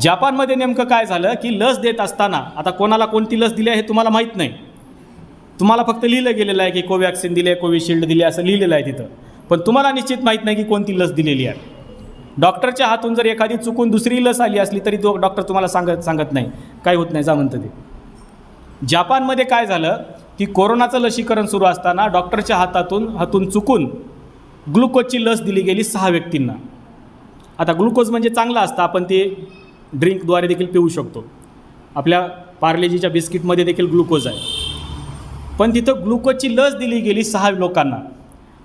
जपानमध्ये नेमकं काय झालं की लस देत असताना आता कोणाला कोणती लस दिली आहे हे तुम्हाला माहीत नाही. तुम्हाला फक्त लिहिलं गेलेलं आहे की कोवॅक्सिन दिली आहे कोविशिल्ड दिली असं लिहिलेलं आहे तिथं. पण तुम्हाला निश्चित माहीत नाही की कोणती लस दिलेली आहे. डॉक्टरच्या हातून जर एखादी चुकून दुसरी लस आली असली तरी तो डॉक्टर तुम्हाला सांगत सांगत नाही. काय होत नाही जा म्हणतं ते. जपानमध्ये काय झालं की कोरोनाचं लसीकरण सुरू असताना डॉक्टरच्या हातातून हातून चुकून ग्लुकोजची लस दिली गेली सहा व्यक्तींना. आता ग्लुकोज म्हणजे चांगलं असतं आपण ते ड्रिंकद्वारे देखील पिऊ शकतो. आपल्या पार्लेजीच्या बिस्किटमध्ये देखील ग्लुकोज आहे. पण तिथं ग्लुकोजची लस दिली गेली सहा लोकांना.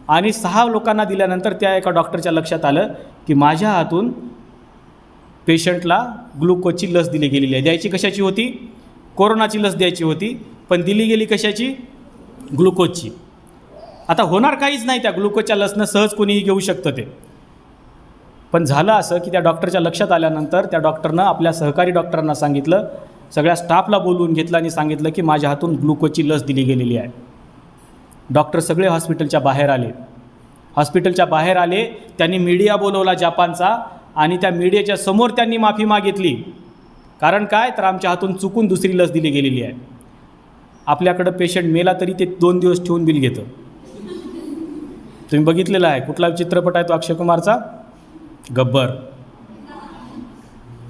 आणि सहा लोकांना दिल्यानंतर त्या एका डॉक्टरच्या लक्षात आलं की माझ्या हातून पेशंटला ग्लुकोजची लस दिली गेलेली आहे. द्यायची कशाची होती? कोरोनाची लस द्यायची होती. पण दिली गेली कशाची? ग्लुकोजची. आता होणार काहीच नाही त्या ग्लुकोजच्या लसनं. सहज कोणीही घेऊ शकतं ते. पण झालं असं की त्या डॉक्टरच्या लक्षात आल्यानंतर त्या डॉक्टरनं आपल्या सहकारी डॉक्टरांना सांगितलं सगळ्या स्टाफला बोलवून घेतलं आणि सांगितलं की माझ्या हातून ग्लुकोजची लस दिली गेलेली आहे. डॉक्टर सगळे हॉस्पिटलच्या बाहेर आले. हॉस्पिटलच्या बाहेर आले त्यांनी मीडिया बोलवला जपानचा आणि त्या मीडियाच्या समोर त्यांनी माफी मागितली. कारण काय? तर आमच्या हातून चुकून दुसरी लस दिली गेलेली आहे. आपल्याकडं पेशंट मेला तरी ते दोन दिवस ठेवून बिल घेतं. तुम्ही बघितलेलं आहे. कुठला चित्रपट आहे तो अक्षय कुमारचा गब्बर.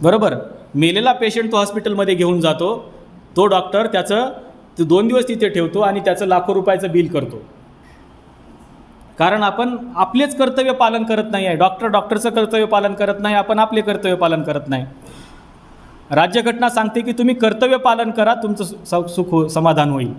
बरोबर. मेलेला पेशंट तो हॉस्पिटलमध्ये घेऊन जातो. तो डॉक्टर त्याचं तो दोन दिवस तिथे ठेवतो आणि त्याचं लाखो रुपयाचं बिल करतो. कारण आपण आपलेच कर्तव्य पालन करत नाही आहे. डॉक्टर डॉक्टरचं कर्तव्य पालन करत नाही आपण आपले कर्तव्य पालन करत नाही. राज्यघटना सांगते की तुम्ही कर्तव्य पालन करा तुमचं सु- सुख हो- समाधान होईल.